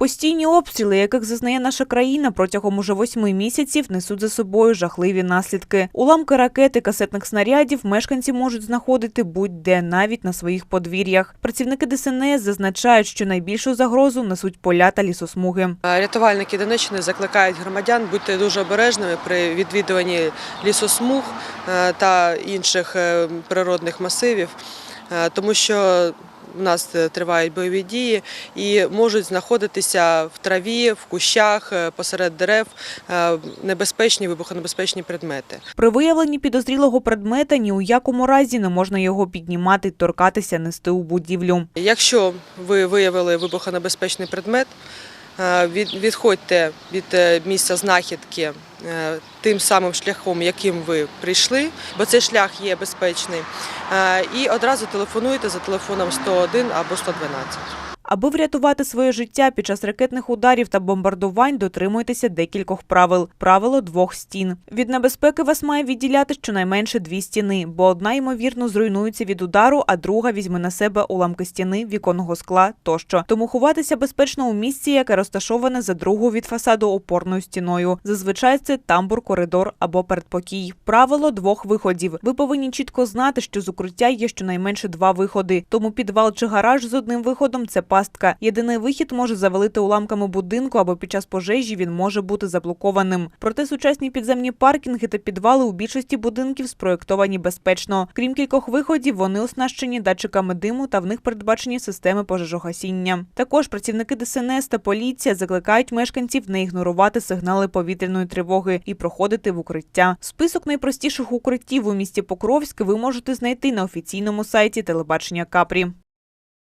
Постійні обстріли, яких зазнає наша країна протягом уже восьми місяців, несуть за собою жахливі наслідки. Уламки ракети, касетних снарядів мешканці можуть знаходити будь-де, навіть на своїх подвір'ях. Працівники ДСНС зазначають, що найбільшу загрозу несуть поля та лісосмуги. Рятувальники Донеччини закликають громадян бути дуже обережними при відвідуванні лісосмуг е, та інших е, природних масивів, е, тому що у нас е, тривають бойові дії і можуть знаходитися в траві, в кущах, е, посеред дерев е, небезпечні вибухонебезпечні предмети. При виявленні підозрілого предмета ні у якому разі не можна його піднімати, торкатися, нести у будівлю. Якщо ви виявили вибухонебезпечний предмет, відходьте від е, місця знахідки е, тим самим шляхом, яким ви прийшли, бо цей шлях є безпечний, е, і одразу телефонуйте за телефоном 101 або 112. Аби врятувати своє життя під час ракетних ударів та бомбардувань, дотримуйтеся декількох правил. Правило двох стін. Від небезпеки вас має відділяти щонайменше дві стіни, бо одна ймовірно зруйнується від удару, а друга візьме на себе уламки стіни, віконного скла тощо. Тому ховатися безпечно у місці, яке розташоване за другу від фасаду опорною стіною. Зазвичай це тамбур, коридор або передпокій. Правило двох виходів. Ви повинні чітко знати, що з укриття є щонайменше два виходи. Тому підвал чи гараж з одним виходом це пастка. Єдиний вихід може завалити уламками будинку або під час пожежі він може бути заблокованим. Проте сучасні підземні паркінги та підвали у більшості будинків спроєктовані безпечно. Крім кількох виходів, вони оснащені датчиками диму та в них передбачені системи пожежогасіння. Також працівники ДСНС та поліція закликають мешканців не ігнорувати сигнали повітряної тривоги і проходити в укриття. Список найпростіших укриттів у місті Покровськ ви можете знайти на офіційному сайті телебачення Капрі.